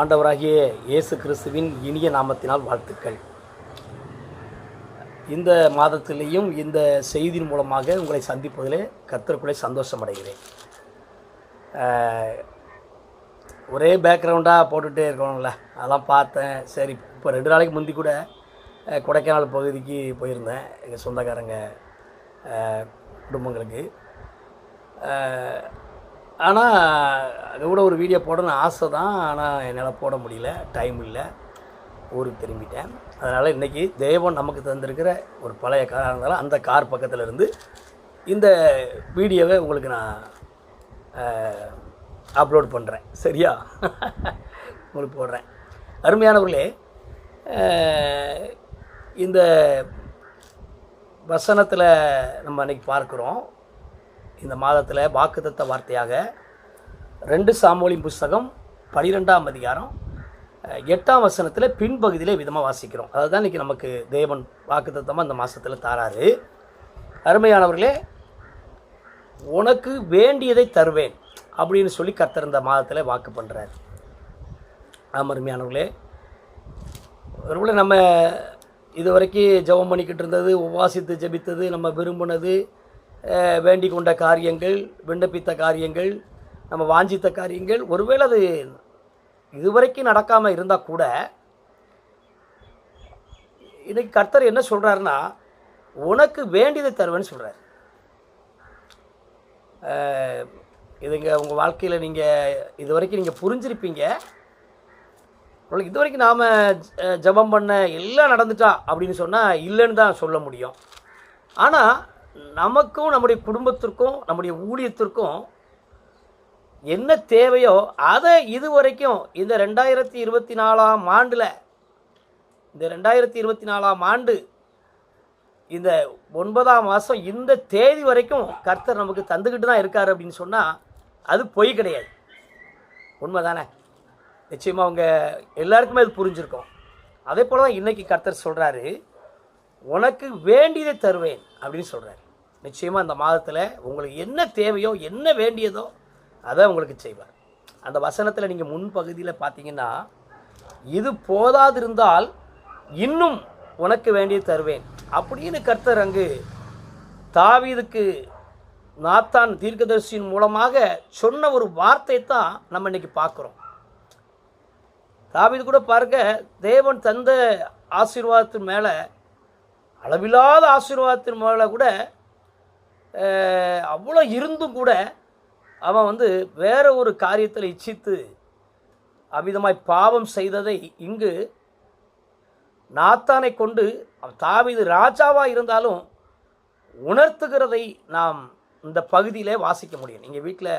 ஆண்டவராகிய இயேசு கிறிஸ்துவின் இனிய நாமத்தினால் வாழ்த்துக்கள். இந்த மாதத்திலேயும் இந்த செய்தியின் மூலமாக உங்களை சந்திப்பதிலே கர்த்தருக்குள்ளே சந்தோஷம் அடைகிறேன். ஒரே பேக்ரவுண்டாக போட்டுகிட்டே இருக்கணும்ல. அதெல்லாம் பார்த்தேன். சரி இப்போ ரெண்டு நாளைக்கு முந்தி கூட கொடைக்கானல் பகுதிக்கு போயிருந்தேன். எங்கள் சொந்தக்காரங்க குடும்பங்களுக்கு. ஆனால் அது கூட ஒரு வீடியோ போடணும்னு ஆசை தான் ஆனால் என்னால் போட முடியல. டைம் இல்லை. ஊருக்கு திரும்பிட்டேன். அதனால் இன்றைக்கி தெய்வம் நமக்கு தந்திருக்கிற ஒரு பழைய காராக இருந்தாலும் அந்த கார் பக்கத்தில் இருந்து இந்த வீடியோவை உங்களுக்கு நான் அப்லோட் பண்ணுறேன் சரியா? உங்களுக்கு போடுறேன். அருமையானவர்களே இந்த வசனத்தில் நம்ம அன்றைக்கி பார்க்குறோம். இந்த மாதத்தில் வாக்குத்தத்த வார்த்தையாக ரெண்டு சாமோலின் புஸ்தகம் பனிரெண்டாம் அதிகாரம் எட்டாம் வசனத்தில் பின்பகுதியிலே விதமாக வாசிக்கிறோம். அதுதான் இன்றைக்கி நமக்கு தேவன் வாக்குத்தத்தமாக இந்த மாதத்தில் தாராரு. அருமையானவர்களே உனக்கு வேண்டியதை தருவேன் அப்படின்னு சொல்லி கர்த்தர் இந்த மாதத்தில் வாக்கு பண்ணுறார் ஆமாம் அருமையானவர்களே ஒருவேளை நம்ம இது வரைக்கும் ஜெபம் பண்ணிக்கிட்டு இருந்தது உபாசித்து ஜெபித்தது நம்ம விரும்பினது வேண்டிக் கொண்ட காரியங்கள் விண்ணப்பித்த காரியங்கள் நம்ம வாஞ்சித்த காரியங்கள் ஒருவேளை அது இதுவரைக்கும் நடக்காமல் இருந்தால் கூட இன்றைக்கி கர்த்தர் என்ன சொல்கிறாருன்னா உனக்கு வேண்டியதை தருவேன்னு சொல்கிறார் இதுங்க உங்கள் வாழ்க்கையில் நீங்கள் இது வரைக்கும் நீங்கள் புரிஞ்சிருப்பீங்க. உங்களுக்கு இது வரைக்கும் நாம் ஜெபம் பண்ண எல்லாம் நடந்துட்டா அப்படின்னு சொன்னால் இல்லைன்னு தான் சொல்ல முடியும். ஆனால் நமக்கும் நம்முடைய குடும்பத்திற்கும் நம்முடைய ஊழியத்திற்கும் என்ன தேவையோ அதை இது வரைக்கும் இந்த ரெண்டாயிரத்தி இருபத்தி நாலாம் ஆண்டில் இந்த ரெண்டாயிரத்தி இருபத்தி நாலாம் ஆண்டு இந்த ஒன்பதாம் மாதம் இந்த தேதி வரைக்கும் கர்த்தர் நமக்கு தந்துக்கிட்டு தான் இருக்கார் அப்படின்னு சொன்னால் அது பொய் கிடையாது. உண்மை தானே நிச்சயமாக அவங்க எல்லாருக்குமே அது புரிஞ்சிருக்கும். அதே போல் தான் இன்றைக்கி கர்த்தர் சொல்கிறாரு உனக்கு வேண்டியதை தருவேன் அப்படின்னு சொல்கிறாரு நிச்சயமாக இந்த மாதத்தில் உங்களுக்கு என்ன தேவையோ என்ன வேண்டியதோ அதை உங்களுக்கு செய்வார். அந்த வசனத்தில் நீங்கள் முன்பகுதியில் பார்த்தீங்கன்னா இது போதாதிருந்தால் இன்னும் உனக்கு வேண்டியது தருவேன். அப்படின்னு கர்த்தர் அங்கு தாவீதுக்கு நாத்தான் தீர்க்கதரிசியின் மூலமாக சொன்ன ஒரு வார்த்தை தான் நம்ம இன்னைக்கு பார்க்குறோம். தாவீது கூட பாருங்க தேவன் தந்த ஆசீர்வாதத்தின் மேலே அளவில்லாத ஆசீர்வாதத்தின் மேலே கூட அவ்வளோ இருந்தும் கூட அவன் வந்து வேற ஒரு காரியத்தில் இச்சித்து அமிதமாய் பாவம் செய்ததை இங்கு நாத்தானை கொண்டு அவன் தாவீது ராஜாவாக இருந்தாலும் உணர்த்துகிறதை நாம் இந்த பகுதியிலே வாசிக்க முடியும். நீங்கள் வீட்டில்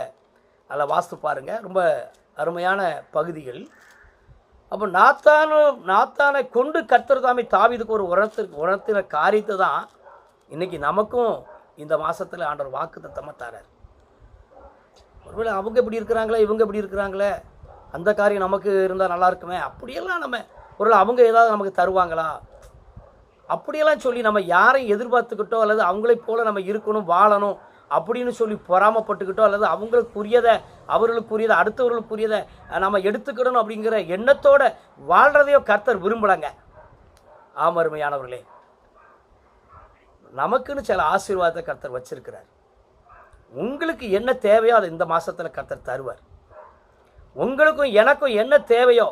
நல்லா வாசித்து பாருங்கள் ரொம்ப அருமையான பகுதிகள். அப்போ நாத்தான நாத்தானை கொண்டு கர்த்தர் தாமே தாவீதுக்கு ஒரு உணர்த்து உணர்த்தின காரியத்தை தான் இன்றைக்கி நமக்கும் இந்த மாதத்தில் ஆண்டவர் வாக்கு தத்தமாக தரார். ஒருவேளை அவங்க இப்படி இருக்கிறாங்களே இவங்க இப்படி இருக்கிறாங்களே அந்த காரியம் நமக்கு இருந்தால் நல்லா இருக்குமே? அப்படியெல்லாம் நம்ம ஒருவேளை அவங்க ஏதாவது நமக்கு தருவாங்களா? அப்படியெல்லாம் சொல்லி நம்ம யாரையும் எதிர்பார்த்துக்கிட்டோ அல்லது அவங்களைப் போல் நம்ம இருக்கணும் வாழணும் அப்படின்னு சொல்லி பொறாமப்பட்டுக்கிட்டோ அல்லது அவங்களுக்குரியதை அவர்களுக்குரியதை அடுத்தவர்களுக்குரியதை நம்ம எடுத்துக்கிடணும் அப்படிங்கிற எண்ணத்தோட வாழ்கிறதையோ கர்த்தர் விரும்பலைங்க ஆமருமையானவர்களே நமக்குன்னு சில ஆசீர்வாதத்தை கர்த்தர் வச்சிருக்கிறார். உங்களுக்கு என்ன தேவையோ அதை இந்த மாதத்தில் கத்தர் தருவார். உங்களுக்கும் எனக்கும் என்ன தேவையோ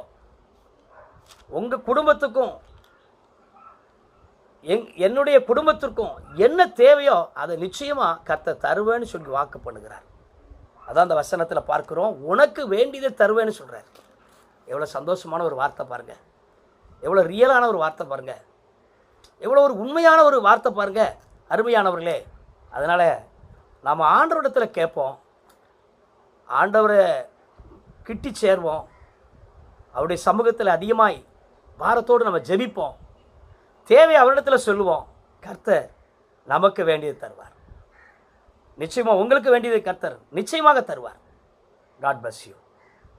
உங்கள் குடும்பத்துக்கும் எங் என்னுடைய குடும்பத்திற்கும் என்ன தேவையோ அதை நிச்சயமாக கத்த தருவேன்னு சொல்லி வாக்கு பண்ணுகிறார். அதான் அந்த வசனத்தில் பார்க்குறோம். உனக்கு வேண்டியதை தருவேன்னு சொல்கிறார் எவ்வளோ சந்தோஷமான ஒரு வார்த்தை பாருங்கள் எவ்வளோ ரியலான ஒரு வார்த்தை பாருங்கள் எவ்வளோ ஒரு உண்மையான ஒரு வார்த்தை பாருங்கள் அருமையானவர்களே அதனால் நாம் ஆண்டவரிடத்தில் கேட்போம். ஆண்டவரை கிட்டி சேர்வோம். அவருடைய சமூகத்தில் அதிகமாய் பாரத்தோடு நம்ம ஜெபிப்போம். தேவை அவரிடத்தில் சொல்லுவோம். கர்த்தர் நமக்கு வேண்டியது தருவார். நிச்சயமாக உங்களுக்கு வேண்டியது கர்த்தர் நிச்சயமாக தருவார். God bus you